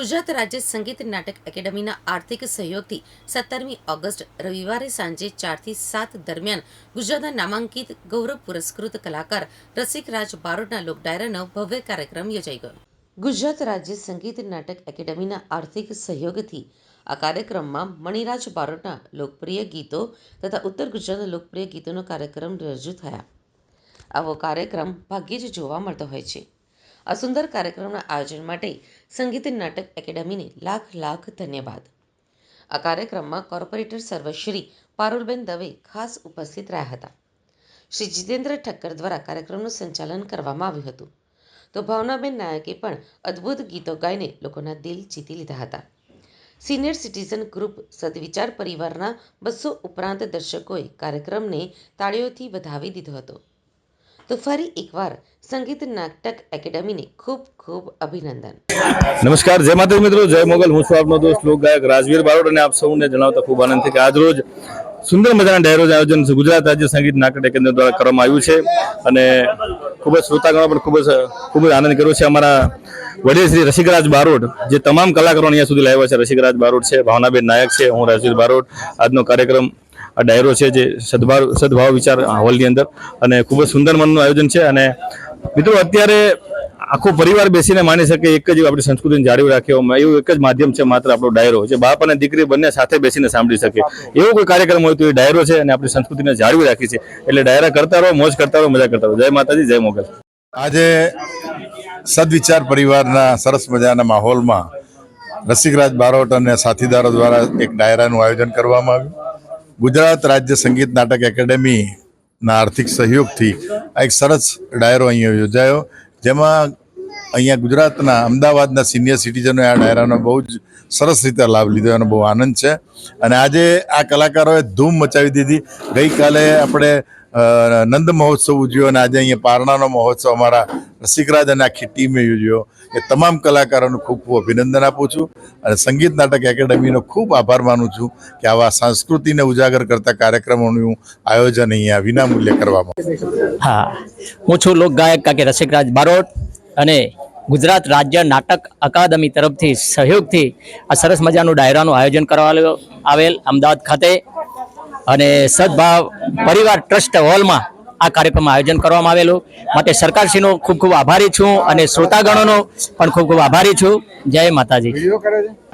ગુજરાત રાજ્ય સંગીત નાટક એકેડમીના આર્થિક સહયોગથી સત્તરમી ઓગસ્ટ રવિવારે સાંજે ચારથી સાત દરમિયાન ગુજરાતના નામાંકિત ગૌરવ પુરસ્કૃત કલાકાર રસિક રાજ બારોટના લોકડાયરાનો ભવ્ય કાર્યક્રમ યોજાઈ ગયો. ગુજરાત રાજ્ય સંગીત નાટક એકેડમીના આર્થિક સહયોગથી આ કાર્યક્રમમાં મણિરાજ બારોટના લોકપ્રિય ગીતો તથા ઉત્તર ગુજરાતના લોકપ્રિય ગીતોનો કાર્યક્રમ રજૂ થયા. આવો કાર્યક્રમ ભાગ્યે જ જોવા મળતો હોય છે. આ સુંદર કાર્યક્રમના આયોજન માટે સંગીત નાટક એકેડમીને લાખ લાખ ધન્યવાદ. આ કાર્યક્રમમાં કોર્પોરેટર સર્વશ્રી પારુલબેન દવે ખાસ ઉપસ્થિત રહ્યા હતા. શ્રી જીતેન્દ્ર ઠક્કર દ્વારા કાર્યક્રમનું સંચાલન કરવામાં આવ્યું હતું. તો ભાવનાબેન નાયકે પણ અદ્ભુત ગીતો ગાઈને લોકોના દિલ જીતી લીધા હતા. સિનિયર સિટીઝન ગ્રુપ સદવિચાર પરિવારના બસો ઉપરાંત દર્શકોએ કાર્યક્રમને તાળીઓથી વધાવી દીધો હતો. તો ફરી એકવાર સંગીત નાટક એકેડમીને ખૂબ ખૂબ અભિનંદન. નમસ્કાર, જય માતા મિત્રો, જય મોગલ. હું છું આપનો દોસ્ત લોક ગાયક રાજવીર બારોટ અને આપ સૌને જણાવતા ખૂબ આનંદ છે કે આજ રોજ સુંદર મજાના ડાયરોજ આયોજન ગુજરાત રાજ્ય સંગીત નાટક કેન્દ્ર દ્વારા કરવામાં આવ્યું છે અને ખૂબ જ શ્રોતાગણો પણ ખૂબ જ ખૂબ જ આનંદ કર્યો છે અમારા વડીલ શ્રી રસિકરાજ બારોટ, જે તમામ કલાકારો અહીંયા સુધી લાવ્યા છે. રસિકરાજ બારોટ છે, ભાવનાબેન નાયક છે, હું રાજવીર બારોટ. આજનો કાર્યક્રમ આ ડાયરો છે જે સદભાવ સદભાવ વિચાર હોલની અંદર. અને ખૂબ જ સુંદર મનનું આયોજન છે. અને મિત્રો, અત્યારે આખો પરિવાર બેસીને માની શકે એક જ આપણી સંસ્કૃતિને જાળવી રાખે એવું એવું એક જ માધ્યમ છે માત્ર આપણો ડાયરો, જે બાપ અને દીકરી બંને સાથે બેસીને સાંભળી શકે. એવો કોઈ કાર્યક્રમ હોય તો એ ડાયરો છે અને આપણી સંસ્કૃતિને જાળવી રાખી છે. એટલે ડાયરા કરતા રહો, મોજ કરતા રહો, મજા કરતા રહો. જય માતાજી, જય મોગલ. આજે સદવિચાર પરિવારના સરસ મજાના માહોલમાં રસિકરાજ બારોટ અને સાથીદારો દ્વારા એક ડાયરાનું આયોજન કરવામાં આવ્યું. ગુજરાત રાજ્ય સંગીત નાટક એકેડેમીના આર્થિક સહયોગથી આ એક સરસ ડાયરો અહીંયા યોજાયો. જેમાં અહીંયા ગુજરાતના અમદાવાદના સિનિયર સિટીઝનોએ આ ડાયરાનો બહુ જ સરસ રીતે લાભ લીધો એનો બહુ આનંદ છે. અને આજે આ કલાકારોએ ધૂમ મચાવી દીધી. ગઈકાલે આપણે નંદ મહોત્સવ ઉજવ્યો અને આજે અહીંયા પારણાનો મહોત્સવ અમારા રસિકરાજ અને આખી ટીમે યોજ્યો. એ તમામ કલાકારોનું ખૂબ ખૂબ અભિનંદન આપું છું અને સંગીત નાટક એકેડમીનો ખૂબ આભાર માનું છું કે આવા સંસ્કૃતિને ઉજાગર કરતા કાર્યક્રમોનું આયોજન અહીંયા વિનામૂલ્યે કરવામાં હા, હું છું લોકગાયક કાકે રસિકરાજ બારોટ અને ગુજરાત રાજ્ય નાટક અકાદમી તરફથી સહયોગથી આ સરસ મજાનું ડાયરાનું આયોજન કરવા આવેલ. અમદાવાદ ખાતે અને સદભાવ પરિવાર ટ્રસ્ટ હોલમાં આ કાર્યક્રમનું આયોજન કરવામાં આવેલું. માટે સરકારશ્રીનો ખૂબ ખૂબ આભારી છું અને શ્રોતાગણોનો પણ ખૂબ ખૂબ આભારી છું. જય માતાજી.